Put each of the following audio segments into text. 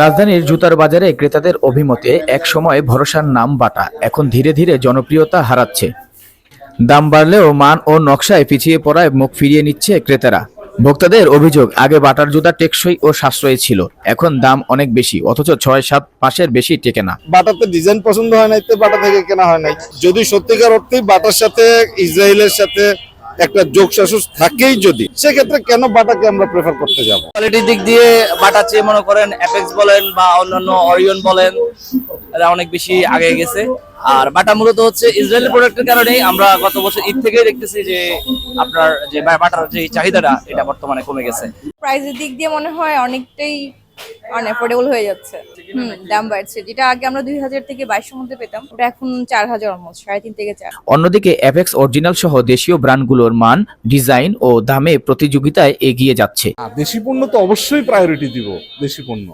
রাজধানীর জুতার বাজারে ক্রেতাদের অভিমতে এক সময় ভরসার নাম বাটা, এখন ধীরে ধীরে জনপ্রিয়তা হারাচ্ছে। দাম বাড়লেও মান ও নকশায় পিছিয়ে পড়ায় মুখ ফিরিয়ে নিচ্ছে ক্রেতারা। ভোক্তাদের অভিযোগ, আগে বাটার জুতা টেকসই ও সাশ্রয়ী ছিল, এখন দাম অনেক বেশি, অথচ ছয় সাত মাসের বেশি টেকে না। বাটাতে ডিজাইন পছন্দ হয় না বাটা থেকে কেনা হয় নাই। যদি সত্যিকার অর্থেই বাটার সাথে, ইসরায়েলের সাথে একটা যোগ শাসুস থাকেই যদি সেক্ষেত্রে কেন বাটাকে আমরা প্রেফার করতে যাব? কোয়ালিটির দিক দিয়ে বাটা চেয়ে মনে করেন অ্যাপেক্স বলেন বা অন্যান্য অরিয়ন বলেন এরা অনেক বেশি আগে গেছে। আর বাটা মূলত হচ্ছে ইসরায়েলের প্রোডাক্টের কারণেই আমরা গত বছর ঈদ থেকেই দেখতেছি যে আপনার যে বাটার যে চাহিদাটা এটা বর্তমানে কমে গেছে। প্রাইসের দিক দিয়ে মনে হয় অনেকটাই অ্যাফোর্ডেবল হয়ে যাচ্ছে। দাম বাড়ছে। যেটা আগে আমরা দুই হাজার থেকে বাইশের মধ্যে পেতাম ওটা এখন চার হাজার অলমোস্ট সাড়ে তিন থেকে চার। অন্যদিকে অ্যাপেক্স অরিজিনাল সহ দেশীয় ব্র্যান্ডগুলোর মান ডিজাইন ও দামে প্রতিযোগিতায় এগিয়ে যাচ্ছে। দেশি পণ্য তো অবশ্যই প্রায়োরিটি দিব দেশি পণ্য।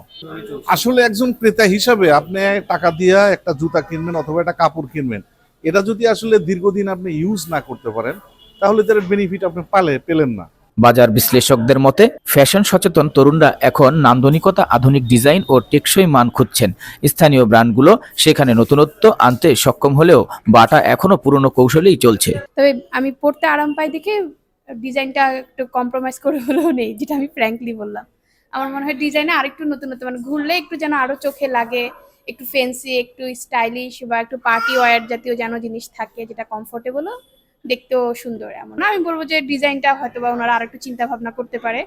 আসলে একজন ক্রেতা হিসাবে আপনি টাকা দিয়ে একটা জুতা কিনবেন অথবা একটা কাপড় কিনবেন এটা যদি আসলে দীর্ঘদিন আপনি ইউজ না করতে পারেন তাহলে তার বেনিফিট আপনি পালে পেলেন না। বাজার বিশ্লেষকদের মতে, ফ্যাশন সচেতন তরুণরা এখন নান্দনিকতা, আধুনিক ডিজাইন ও টেকসই মান খুঁজছেন। স্থানীয় ব্র্যান্ডগুলো সেখানে নতুনত্ব আনতে সক্ষম হলেও বাটা এখনও পুরনো কৌশলেই চলছে। তবে আমি পড়তে আরাম পাই দেখে ডিজাইনটা একটু কম্প্রোমাইজ করে হলেও নেই, যেটা আমি ফ্র্যাঙ্কলি বললাম। আমার মনে হয় ডিজাইনে আরেকটু নতুনত্ব মানে ঘুরলে একটু যেন আরও চোখে লাগে, একটু ফেন্সি একটু স্টাইলিশ বা একটু পার্টি ওয়্যার জাতীয় যেন জিনিস থাকে, যেটা কমফোর্টেবলও দেখতেও সুন্দর এমন। আমি বলব যে ডিজাইনটা হয়তো বা ওনারা আরেকটু চিন্তা ভাবনা করতে পারে।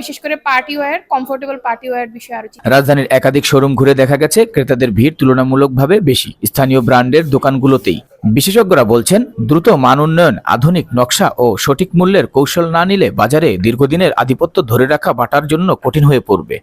বিশেষ করে party wear, comfortable party wear বিষয়ে আরও রাজধানীর একাধিক শোরুম ঘুরে দেখা গেছে ক্রেতাদের ভিড় তুলনামূলকভাবে বেশি, স্থানীয় ব্র্যান্ডের দোকানগুলোতেই। বিশেষজ্ঞরা বলছেন, দ্রুত মান উন্নয়ন, আধুনিক নকশা ও সঠিক মূল্যের কৌশল না নিলে বাজারে দীর্ঘদিনের আধিপত্য ধরে রাখা বাটার জন্য কঠিন হয়ে পড়বে।